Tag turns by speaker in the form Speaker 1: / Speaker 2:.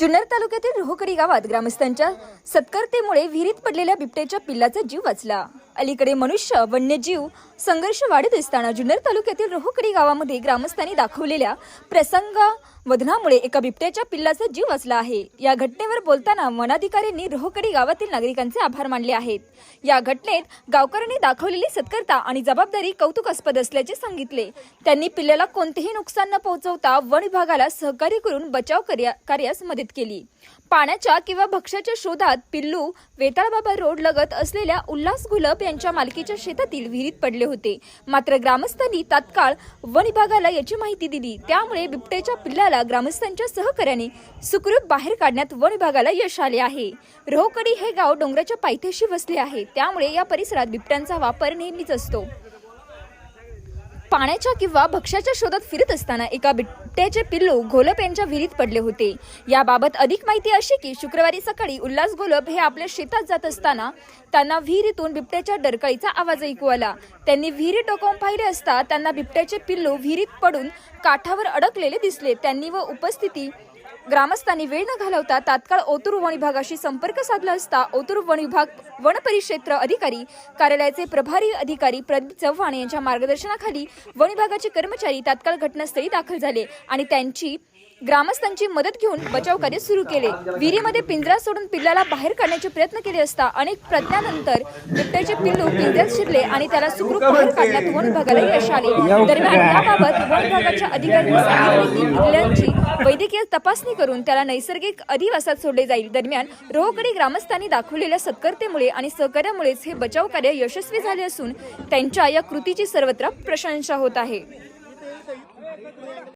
Speaker 1: जुन्नर तालुक्यातील रोहकडी गावात ग्रामस्थांच्या सत्कर्तेमुळे विहिरीत पडलेल्या बिबट्याच्या पिल्लाचा जीव वाचला. अलीकडे मनुष्य वन्यजीव संघर्ष वाढत असताना जुन्नर तालुक्यातील रोहकडी गावामध्ये ग्रामस्थांनी दाखवलेल्या प्रसंगावधनामुळे एका बिबट्याच्या पिल्लाचा जीव वाचला आहे. या घटनेवर बोलताना वनाधिकाऱ्यांनी रोहकडी गावातील नागरिकांचे आभार मानले आहेत. या घटनेत गावकऱ्यांनी दाखवलेली सत्कर्ता आणि जबाबदारी कौतुकास्पद असल्याचे सांगितले. त्यांनी पिल्ल्याला कोणतेही नुकसान न पोहोचवता वन विभागाला सहकार्य करून बचाव कार्या- कार्यास मदत केली. पाण्याच्या किंवा भक्ष्याच्या शोधात पिल्लू वेताळबाबा रोड लगत असलेल्या उल्हास गुलब यांच्या मालकीच्या शेतातील विहिरीत पडले होते. मात्र ग्रामस्थांनी तात्काळ वन विभागाला याची माहिती दिली. त्यामुळे बिबट्याच्या पिल्लाला ग्रामस्थांच्या सहकार्याने सुखरूप बाहेर काढण्यात वन विभागाला यश आले आहे. रोहकडी हे गाव डोंगराच्या पायथ्याशी वसले आहे. त्यामुळे या परिसरात बिबट्यांचा वापर नेहमीच असतो. पाण्याच्या किंवा भक्ष्याच्या शोधात फिरत असताना एका बिबट्याचे पिल्लू घोलप यांच्या विहिरीत पडले होते. याबाबत अधिक माहिती अशी की शुक्रवारी सकाळी उल्हास घोलप हे आपल्या शेतात जात असताना त्यांना विहिरीतून बिबट्याच्या डरकाळीचा आवाज ऐकू आला. त्यांनी विहिरी टोकावून पाहिले असता त्यांना बिबट्याचे पिल्लू विहिरीत पडून काठावर अडकलेले दिसले. त्यांनी व उपस्थिती ग्रामस्थांनी वेळ न घालवता तात्काळ ओतूर वन विभागाशी संपर्क साधला असता ओतूर वन विभाग वन परिक्षेत्र अधिकारी कार्यालयाचे प्रभारी अधिकारी प्रदीप चव्हाण यांच्या मार्गदर्शनाखाली वन विभागाचे कर्मचारी तात्काळ घटनास्थळी दाखल झाले आणि त्यांची ग्रामस्थांची मदत घेऊन बचाव कार्य सुरू केले. विहिरीमध्ये पिंजरा सोडून पिल्लाला बाहेर काढण्याचे प्रयत्न केले असता अनेक प्रयत्नानंतर बिबट्याचे पिल्लू पिंजऱ्यात शिरले आणि त्याला सुखरूप बाहेर काढण्यात वन विभागाला यश आले. दरम्यान याबाबत वन विभागाच्या अधिकाऱ्यांनी सांगितले की पिल्लांची वैद्यकीय तपासणी करून त्याला नैसर्गिक अधिवासात सोडले जाईल. दरम्यान रोहकडी ग्रामस्थांनी दाखवलेल्या सत्कर्तेमुळे आणि सहकार्यामुळेच हे बचाव कार्य यशस्वी झाले असून त्यांच्या या कृतीची सर्वत्र प्रशंसा होत आहे.